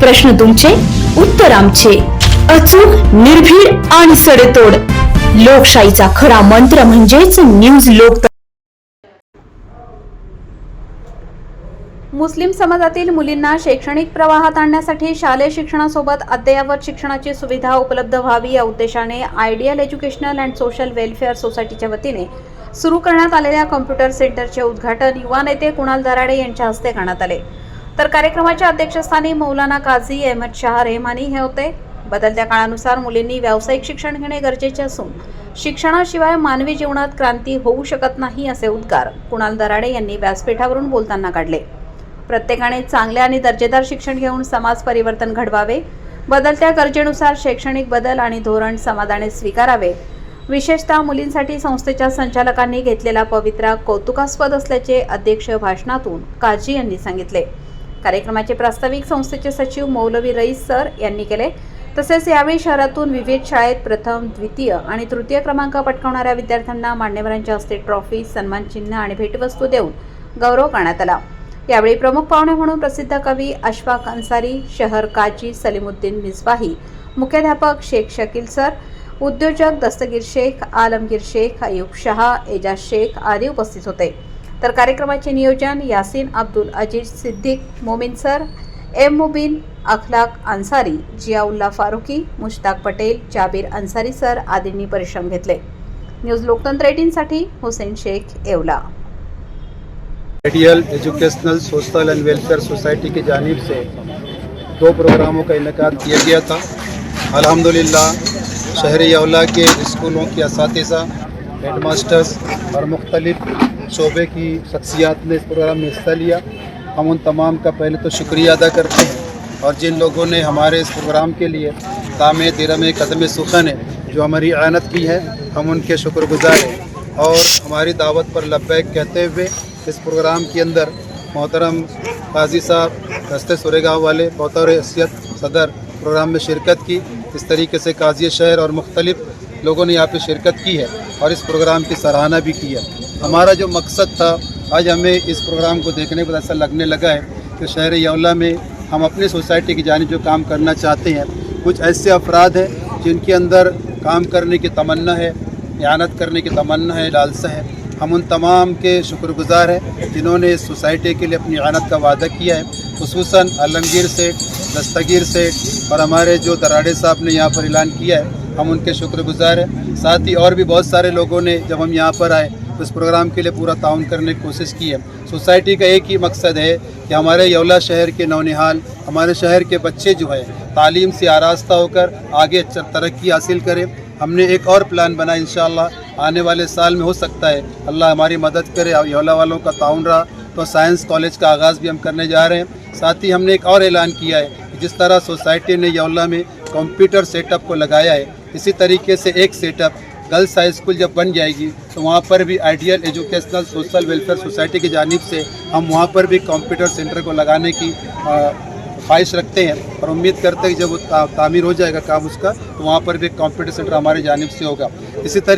प्रश्न तुमचे उत्तर आमचे. अचूक निर्भीड आणि सडेतोड. लोकशाहीचा खरा मंत्र म्हणजेच न्यूज लोक मुस्लिम समाजातील मुलींना शैक्षणिक प्रवाहात आणण्यासाठी शालेय शिक्षणासोबत अद्ययावत शिक्षणाची सुविधा उपलब्ध व्हावी या उद्देशाने ideal educational and social welfare सोसायटीच्या वतीने सुरू करण्यात आलेल्या कॉम्प्युटर सेंटरचे उद्घाटन युवा नेते कुणाल दराडे यांच्या हस्ते करण्यात आले. तर कार्यक्रमाच्या अध्यक्षस्थानी मौलाना काझी अहमद शाह रेहमानी हे होते. बदलत्या काळानुसार मुलींनी व्यावसायिक शिक्षण घेणे गरजेचे असून शिक्षणाशिवाय मानवी जीवनात क्रांती होऊ शकत नाही असे उद्गार कुणाल दराडे यांनी व्यासपीठावरून बोलताना काढले. प्रत्येकाने चांगले आणि दर्जेदार शिक्षण घेऊन समाज परिवर्तन घडवावे. बदलत्या गरजेनुसार शैक्षणिक बदल आणि धोरण समाजाने स्वीकारावे. विशेषतः मुलींसाठी संस्थेच्या संचालकांनी घेतलेला पवित्रा कौतुकास्पद असल्याचे अध्यक्ष भाषणातून काझी यांनी सांगितले. कार्यक्रमाचे प्रास्ताविक संस्थेचे सचिव मौलवी रईस सर यांनी केले. तसेच यावेळी शहरातून विविध शाळेत प्रथम द्वितीय आणि तृतीय क्रमांक पटकावणाऱ्या विद्यार्थ्यांना मान्यवरांच्या हस्ते ट्रॉफी सन्मानचिन्ह आणि भेटवस्तू देऊन गौरव करण्यात आला. यावेळी प्रमुख पाहुणे म्हणून प्रसिद्ध कवी अशफाक अन्सारी शहर काजी सलीमुद्दीन मिसबाही मुख्याध्यापक शेख शकील सर उद्योजक दस्तगीर शेख आलमगीर शेख अयूब शहा एजाज शेख आदी उपस्थित होते. तर कार्यक्रमाचे नियोजन यासीन अब्दुल अज़ीज़ सिद्दीक, मोमिन sir, M Mubeen, Akhlaq Ansari, Ziaullah Farooqui, Mushtaq Patel, Jabir Ansari sir आदींनी परिश्रम घेतले. News Loktantra एटीनसाठी Hussain Shaikh, Yeola. Ideal educational social and welfare society की जानिब से दो प्रोग्रामों का इनका किया गया था। अल्हम्दुलिल्लाह, शहरी अवला के स्कूलों के इस हेड मास्टर्स और मुख्तलिफ़ शोबे की शख्सियात ने इस प्रोग्राम में हिस्सा लिया। हम उन तमाम का पहले तो शुक्रिया अदा करते हैं और जिन लोगों ने हमारे इस प्रोग्राम के लिए ताम दिरम कदम सुखन है, जो हमारी आनत की है, हम उनके शुक्रगुजार हैं। और हमारी दावत पर लब्बैक कहते हुए इस प्रोग्राम के अंदर मोहतरम काजी साहब रस्ते सुरेगांव वाले, बतौर हैसियत सदर प्रोग्राम में शिरकत की। इस तरीके से काजी शहर और मुख्तलिफ़ लोगों ने यहाँ पे शिरकत की है और इस प्रोग्राम की सराहना भी की है। हमारा जो मकसद था, आज हमें इस प्रोग्राम को देखने पर ऐसा लगने लगा है कि शहर यवला में हम अपनी सोसाइटी की जानी जो काम करना चाहते हैं, कुछ ऐसे अफराद हैं जिनके अंदर काम करने की तमन्ना है यानत करने की तमन्ना है, लालसा है। हम उन तमाम के शुक्रगुजार हैं जिन्होंने इस सोसाइटी के लिए अपनी आनत का वादा किया है खसूस आलमगीर सेठ, दस्तगीर सेठ और हमारे जो दराड़े साहब ने यहाँ पर ऐलान किया है। हम उनके शुक्रगुजार हैं। साथ ही और भी बहुत सारे लोगों ने जब हम यहाँ पर आए तो इस प्रोग्राम के लिए पूरा ताउन करने की कोशिश की है। सोसाइटी का एक ही मकसद है कि हमारे यवला शहर के नौनिहाल, हमारे शहर के बच्चे जो है, तालीम से आरास्ता होकर आगे तरक्की हासिल करें। हमने एक और प्लान बना इन आने वाले साल में हो सकता है। अल्लाह हमारी मदद करे यवला वालों का ताउन रहा। तो साइंस कॉलेज का आगाज़ भी हम करने जा रहे हैं। साथ ही हमने एक और ऐलान किया है जिस तरह सोसाइटी ने यवला में कंप्यूटर सेटअप को लगाया है इसी तरीके से एक सेटअप गर्ल्स हाई स्कूल जब बन जाएगी तो वहाँ पर भी ideal educational social welfare society की जानब से हम वहाँ पर भी कंप्यूटर सेंटर को लगाने की ख्वाहिश रखते हैं और उम्मीद करते हैं कि जब वो ता, तामीर हो जाएगा काम उसका तो वहाँ पर भी कंप्यूटर सेंटर हमारी जानब से होगा। इसी तरीके